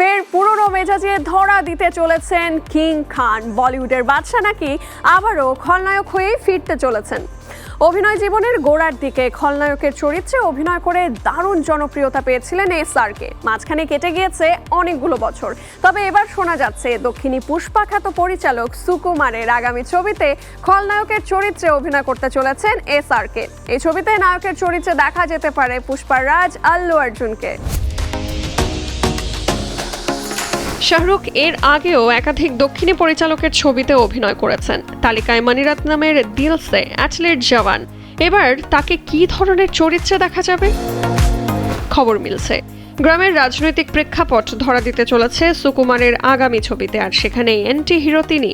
ফের পুরনো মেজাজে ধরা দিতে চলেছেন কিং খান। বলিউডের বাদশা নাকি আবারও খলনায়ক হয়েই ফিরতে চলেছেন। অভিনয় জীবনের গোড়ার দিকে খলনায়কের চরিত্রে অভিনয় করে দারুণ জনপ্রিয়তা পেয়েছিলেন এস আরকে মাঝখানে কেটে গিয়েছে অনেকগুলো বছর। তবে এবার শোনা যাচ্ছে, দক্ষিণী পুষ্পাখ্যাত পরিচালক সুকুমারের আগামী ছবিতে খলনায়কের চরিত্রে অভিনয় করতে চলেছেন এস আরকে এই ছবিতে নায়কের চরিত্রে দেখা যেতে পারে পুষ্পার রাজ, আল্লু অর্জুনকে। শাহরুখ এর আগেও একাধিক দক্ষিণী পরিচালকের ছবিতে অভিনয় করেছেন। তালিকায় মানিরত্নমের দিলসে অ্যাথলেট জওয়ান। এবার তাকে কি ধরনের চরিত্রে দেখা যাবে? খবর মিলছে। গ্রামের রাজনৈতিক প্রেক্ষাপট ধরা দিতে চলেছে সুকুমারের আগামী ছবিতে, আর সেখানে এন্টি হিরো তিনি।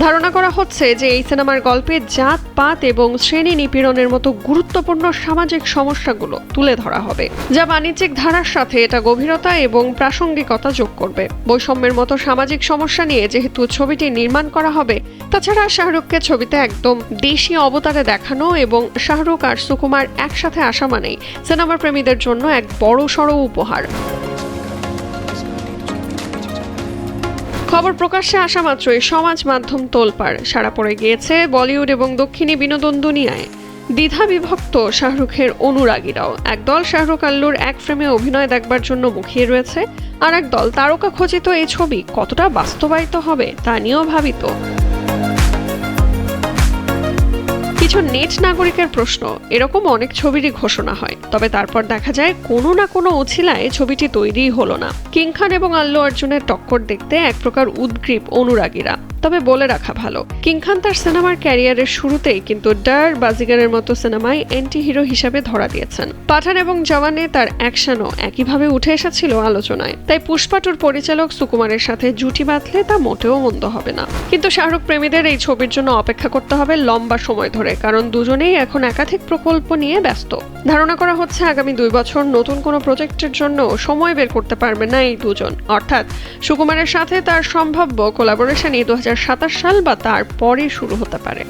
ধারণা করা হচ্ছে যে এই সিনেমার গল্পে জাত পাত এবং শ্রেণি নিপীড়নের মতো গুরুত্বপূর্ণ সামাজিক সমস্যাগুলো তুলে ধরা হবে, যা বাণিজ্যিক ধারার সাথে এটা গভীরতা এবং প্রাসঙ্গিকতা যোগ করবে। বৈষম্যের মতো সামাজিক সমস্যা নিয়ে যেহেতু ছবিটি নির্মাণ করা হবে, তাছাড়া শাহরুখকে ছবিতে একদম দেশি অবতারে দেখানো এবং শাহরুখ আর সুকুমার একসাথে আসা মানেই সিনেমা প্রেমীদের জন্য এক বড় সড় উপহার। খবর প্রকাশ্যে আসা মাত্রই সমাজ মাধ্যম তোলপাড়। সারা পড়ে গিয়েছে বলিউড এবং দক্ষিণী বিনোদন দুনিয়ায়। দ্বিধা বিভক্ত শাহরুখের অনুরাগীরাও। একদল শাহরুখ আল্লুর এক ফ্রেমে অভিনয় দেখবার জন্য মুখিয়ে রয়েছে আর একদল তারকা খচিত এই ছবি কতটা বাস্তবায়িত হবে তা নিয়েও ভাবিত। কিছু নেট নাগরিকের প্রশ্ন। এরকম অনেক ছবিরই ঘোষণা হয়। তবে তারপর দেখা যায়, কোনো না কোনো উছিলায় ছবিটি তৈরিই হলো না। কিং খান এবং আল্লু অর্জুনের টক্কর দেখতে এক প্রকার উদ্গ্রীব অনুরাগীরা। তবে বলে রাখা ভালো। কিং খান তার সিনেমার ক্যারিয়ারের শুরুতেই কিন্তু ডার বাজিগারের মতো সিনেমায় অ্যান্টি হিরো হিসাবে ধরা দিয়েছেন। পাঠান এবং জওয়ানে তার অ্যাকশনও একইভাবে উঠে এসেছিল আলোচনায়। তাই পুষ্পাটুর পরিচালক সুকুমারের সাথে জুটি বাঁধলে তা মোটেও মন্দ হবে না। কিন্তু শাহরুখ প্রেমীদের এই ছবির জন্য অপেক্ষা করতে হবে লম্বা সময় ধরে, কারণ দুজনেই এখন একাধিক প্রকল্প নিয়ে ব্যস্ত। ধারণা করা হচ্ছে আগামী দুই বছর নতুন কোনো প্রজেক্টের জন্য সময় বের করতে পারবে না এই দুজন। অর্থাৎ সুকুমারের সাথে তার সম্ভাব্য কোলাবোরেশনই দু সাল বা তার পরে শুরু হতে পারে।